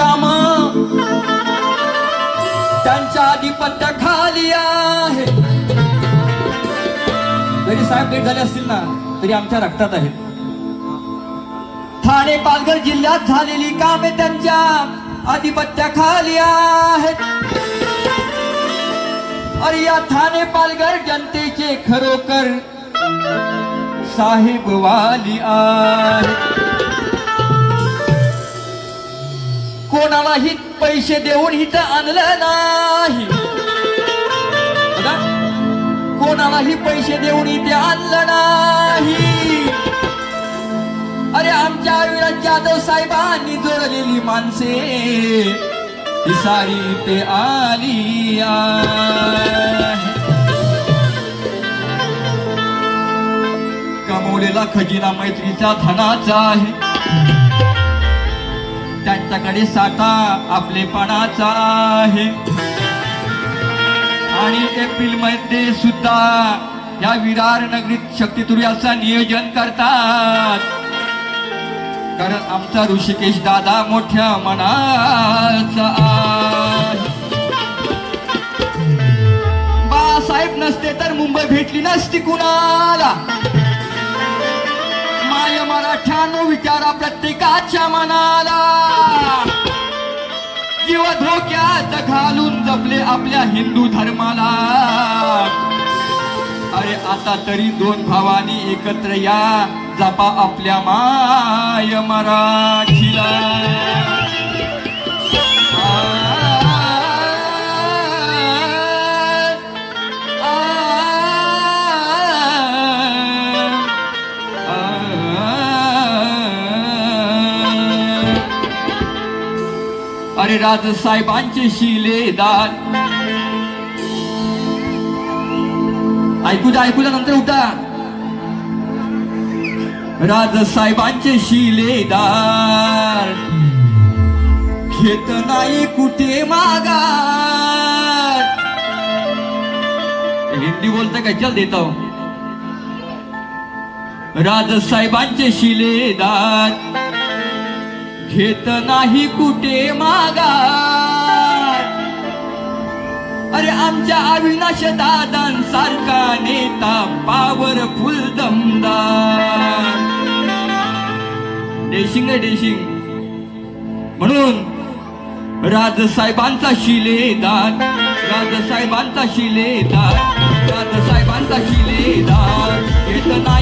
काम. त्यांच्या आधिपत्याखाली आहे. जरी साहेब भेट झाले असतील ना तरी आमच्या रक्तात आहेत. ठाणे पालघर जिल्ह्यात झालेली कामे त्यांच्या आधिपत्याखाली आहेत. अरे या ठाणे पालघर जनतेचे खरोखर साहेब वाली आहे कोणालाही पैसे देऊन इथं आणलं नाही. कोणालाही पैसे देऊन इथे आणलं नाही. अरे आमच्या विराज जाधव साहेबांनी जोडलेली माणसे ही सारी ते आली कमवलेला खजिना मैत्रीच्या धनाचा आहे. त्यांच्याकडे साठा आपलेपणाचा आहे. आणि एप्रिलमध्ये सुद्धा या विरार नगरीत शक्तितुर्याचं नियोजन करतात. कारण आमचा ऋषिकेश दादा मोठ्या मनाचा बाळासाहेब नसते तर मुंबई भेटली नसती कुणाला. काय मराठ्यानो विचारा प्रत्येकाच्या मनाला. जीव धोक्यात घालून जपले आपल्या हिंदू धर्माला. अरे आता तरी दोन भावानी एकत्र या जपा आपल्या माय मराठीला. हरिराज साहेबांचे शिले दान. ऐकू द्या ऐकू द्या नंतर उठा. राज साहेबांचे शिलेदार घेत नाही कुठे मागा हिंदी बोलताय का चल देतो. राज साहेबांचे शिलेदार घेत नाही कुठे मागा अरे आमच्या अविनाश दादांसारखा नेता पॉवरफुल दमदार. देशिंग आहे देशिंग म्हणून राजसाहेबांचा शिलेदार राजसाहेबांचा शिलेदार राजसाहेबांचा शिलेदार घेत नाही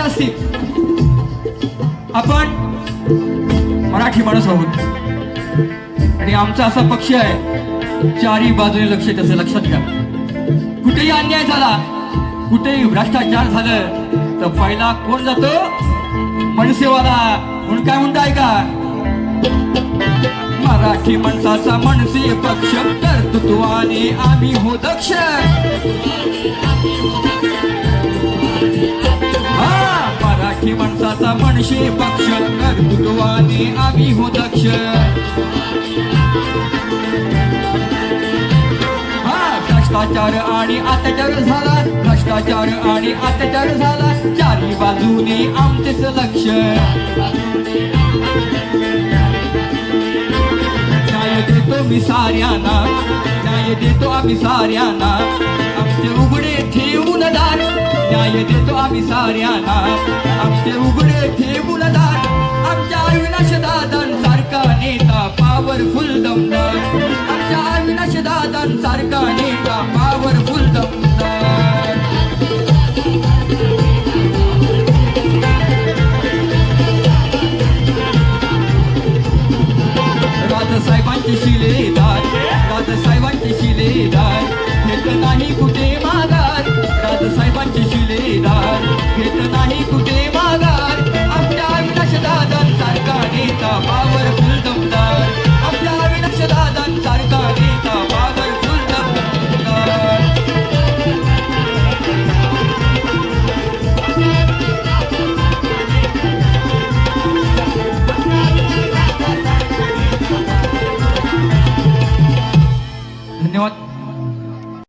अनेक असतील आपण मराठी माणूस आहोत. आणि आमचा असा पक्ष आहे चारी बाजूने लक्ष त्याचं लक्षात घ्या. कुठेही अन्याय झाला कुठेही भ्रष्टाचार झालं तर पहिला कोण जातो? मनसेवाला म्हणून काय म्हणता ऐका? मराठी माणसाचा मनसे पक्ष कर्तृत्वाने आम्ही हो दक्ष. माणसाचा मनशे पक्ष कर्तृत्वाने आम्ही हो दक्ष. भ्रष्टाचार आणि अत्याचार झाला भ्रष्टाचार आणि अत्याचार झाला चारी बाजूने आमचेच लक्ष. न्याय देतो मी साऱ्यांना न्याय देतो आम्ही साऱ्यांना आमचे उघडे ठेवून दार न्याय देतो आम्ही साऱ्यांना. आमचे उघडे ठेवून दार आमच्या अविनाश दादांसारखा नेता पॉवरफुल दमदार. आमच्या अविनाश दादांसारखा नेता पॉवरफुल दमदार.